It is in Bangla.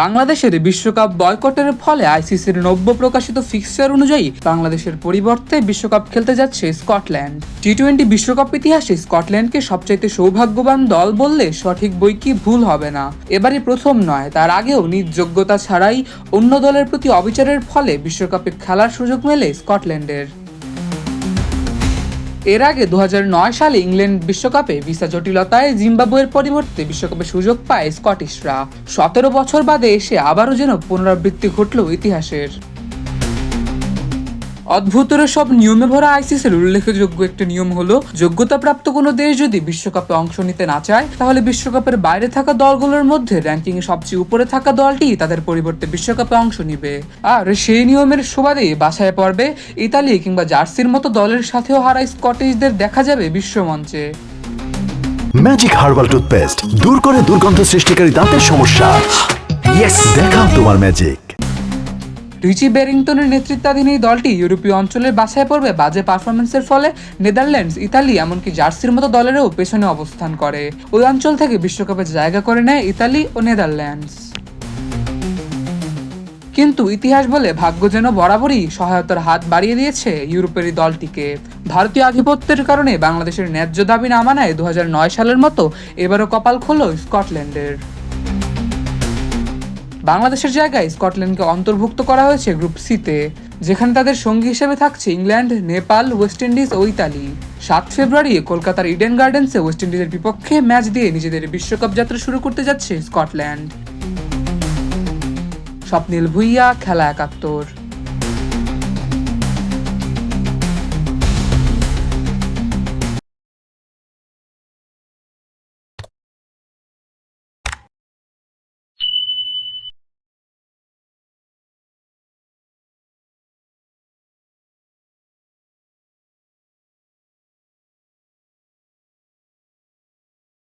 বাংলাদেশের বিশ্বকাপ বয়কটের ফলে আইসিসির নব্য প্রকাশিত ফিক্সচার অনুযায়ী বাংলাদেশের পরিবর্তে বিশ্বকাপ খেলতে যাচ্ছে স্কটল্যান্ড। টি টোয়েন্টি বিশ্বকাপ ইতিহাসে স্কটল্যান্ডকে সবচাইতে সৌভাগ্যবান দল বললে সঠিক বই কি ভুল হবে না? এবারই প্রথম নয়, তার আগেও নিজ যোগ্যতা ছাড়াই অন্য দলের প্রতি অবিচারের ফলে বিশ্বকাপে খেলার সুযোগ মেলে স্কটল্যান্ডের। এর আগে দু হাজার নয় সালে ইংল্যান্ড বিশ্বকাপে ভিসা জটিলতায় জিম্বাবুয়ের পরিবর্তে বিশ্বকাপে সুযোগ পায় স্কটিশরা। সতেরো বছর বাদে এসে আবারও যেন পুনরাবৃত্তি ঘটল ইতিহাসের। অদ্ভুতর সব নিয়মে ভরা আইসিসির উল্লেখযোগ্য একটি নিয়ম হলো, যোগ্যতাপ্রাপ্ত কোনো দেশ যদি বিশ্বকাপে অংশ নিতে না চায়, তাহলে বিশ্বকাপের বাইরে থাকা দলগুলোর মধ্যে র্যাঙ্কিং এ সবচেয়ে উপরে থাকা দলটি তাদের পরিবর্তে বিশ্বকাপে অংশ নিবে। আর সেই নিয়মের সুবাদে বাসায় পড়বে ইতালি কিংবা জার্সির মতো দলের সাথেও হারায় স্কটিশদের দেখা যাবে বিশ্বমঞ্চে ম্যাজিক হার্বাল টুথপেস্ট দূর করে দুর্গন্ধ সৃষ্টিকারী দাঁতের সমস্যা। দেখাও তোমার ম্যাজিক রিচি বেরিংটনের নেতৃত্বাধীন এই দলটি ইউরোপীয় অঞ্চলের বাছায় পড়বে বাজে পারফরমেন্সের ফলে নেদারল্যান্ডস, ইতালি এমনকি জার্সির মতো দলেরও পেছনে অবস্থান করে। ওই অঞ্চল থেকে বিশ্বকাপে জায়গা করে নেয় ইতালি ও নেদারল্যান্ডস। কিন্তু ইতিহাস বলে ভাগ্য যেন বরাবরই সহায়তার হাত বাড়িয়ে দিয়েছে ইউরোপের দলটিকে। ভারতীয় আধিপত্যের কারণে বাংলাদেশের ন্যায্য দাবি না মানায় দু হাজার নয় সালের মতো এবারও কপাল খোলো স্কটল্যান্ডের। বাংলাদেশের জায়গায় স্কটল্যান্ডকে অন্তর্ভুক্ত করা হয়েছে গ্রুপ সিতে, যেখানে তাদের সঙ্গী হিসেবে থাকছে ইংল্যান্ড, নেপাল, ওয়েস্ট ইন্ডিজ ও ইতালি। সাত ফেব্রুয়ারি কলকাতার ইডেন গার্ডেন্সে ওয়েস্ট ইন্ডিজের বিপক্ষে ম্যাচ দিয়ে নিজেদের বিশ্বকাপ যাত্রা শুরু করতে যাচ্ছে স্কটল্যান্ড। স্বপ্নিল ভুইয়া, খেলা একাত্তর।